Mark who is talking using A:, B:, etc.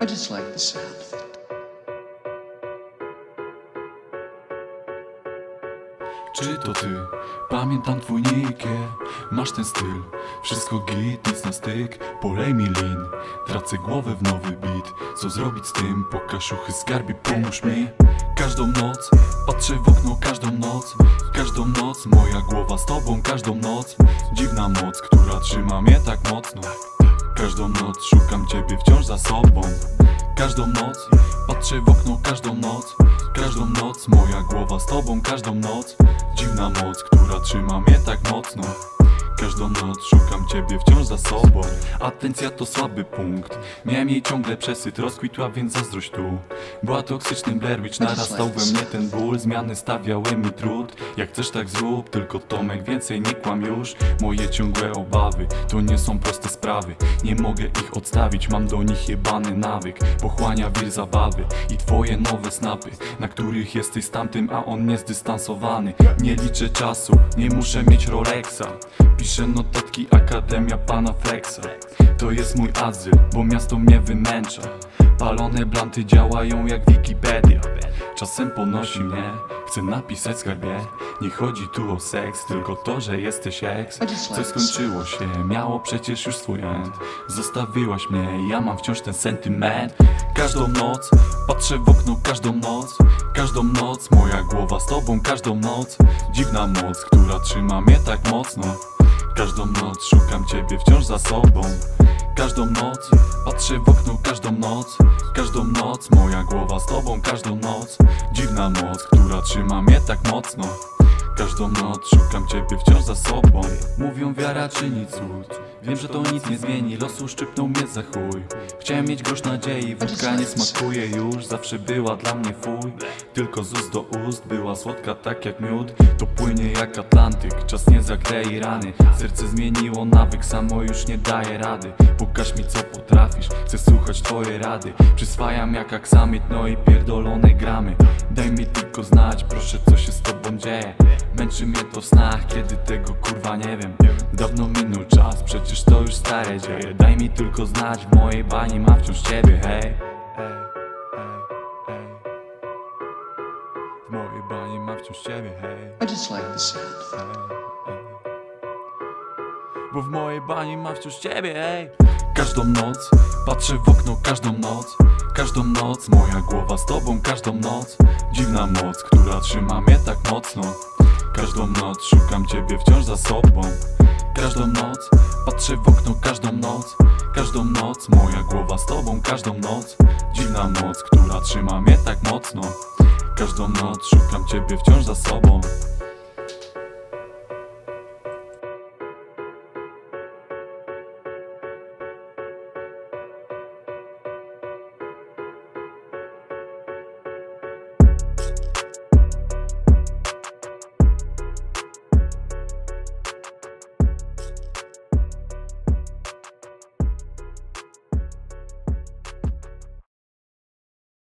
A: I just like the sound of it.
B: Czy to ty? Pamiętam twój nick, yeah. Masz ten styl Wszystko git, nic na styk Polej mi lin Tracę głowę w nowy beat Co zrobić z tym? Pokaż uchy skarbie, pomóż mi Każdą noc Patrzę w okno każdą noc Każdą noc Moja głowa z tobą każdą noc Dziwna moc, która trzyma mnie tak mocno Każdą noc szukam ciebie wciąż za sobą. Każdą noc patrzę w okno każdą noc Każdą noc moja głowa z tobą każdą noc. Dziwna moc, która trzyma mnie tak mocno Każdą noc szukam ciebie wciąż za sobą. Atencja to słaby punkt. Miałem jej ciągle przesyt, rozkwitła więc zazdrość tu. Była toksycznym Blair Witch, narastał we mnie ten ból. Zmiany stawiały mi trud. Jak chcesz tak zrób, tylko Tomek więcej nie kłam już. Moje ciągłe obawy, to nie są proste sprawy. Nie mogę ich odstawić, mam do nich jebany nawyk. Pochłania wir zabawy i twoje nowe snapy Na których jesteś z tamtym, a on niezdystansowany Nie liczę czasu, nie muszę mieć Rolexa Piszę notatki Akademia Pana Flexa. To jest mój azyl, bo miasto mnie wymęcza. Palone blanty działają jak Wikipedia. Czasem ponosi mnie, chcę napisać skarbie. Nie chodzi tu o seks, tylko to, że jesteś ex Coś skończyło się, miało przecież już swój end. Zostawiłaś mnie, ja mam wciąż ten sentyment. Każdą noc, patrzę w okno każdą noc. Każdą noc, moja głowa z tobą każdą noc. Dziwna moc, która trzyma mnie tak mocno Każdą noc szukam ciebie wciąż za sobą. Każdą noc patrzę w okno każdą noc Każdą noc moja głowa z tobą każdą noc. Dziwna moc, która trzyma mnie tak mocno. Każdą noc szukam ciebie wciąż za sobą. Mówią wiara czyni cud Wiem, że to nic nie zmieni, losu szczypnął mnie za chuj. Chciałem mieć grosz nadziei, wódka nie smakuje już Zawsze była dla mnie fuj. Tylko z ust do ust, była słodka tak jak miód. To płynie jak Atlantyk, czas nie zaklei rany. Serce zmieniło nawyk, samo już nie daje rady. Pokaż mi co potrafisz, chcę słuchać twoje rady. Przyswajam jak aksamit, no i pierdolone gramy. Daj mi tylko znać, proszę co się z tobą dzieje Męczy mnie to w snach, kiedy tego kurwa nie wiem. Dawno minął czas, przecież to już stare dzieje. Daj mi tylko znać, w mojej bani mam wciąż ciebie, hej. Hej, hej, hej. W mojej bani mam wciąż ciebie, hej.
A: I just like the sound.
B: Bo w mojej bani mam wciąż ciebie, ej Każdą noc, patrzę w okno każdą noc. Każdą noc, moja głowa z tobą każdą noc. Dziwna moc, która trzyma mnie tak mocno Każdą noc szukam ciebie wciąż za sobą. Każdą noc, patrzę w okno każdą noc Każdą noc, moja głowa z tobą każdą noc. Dziwna moc, która trzyma mnie tak mocno. Każdą noc szukam ciebie wciąż za sobą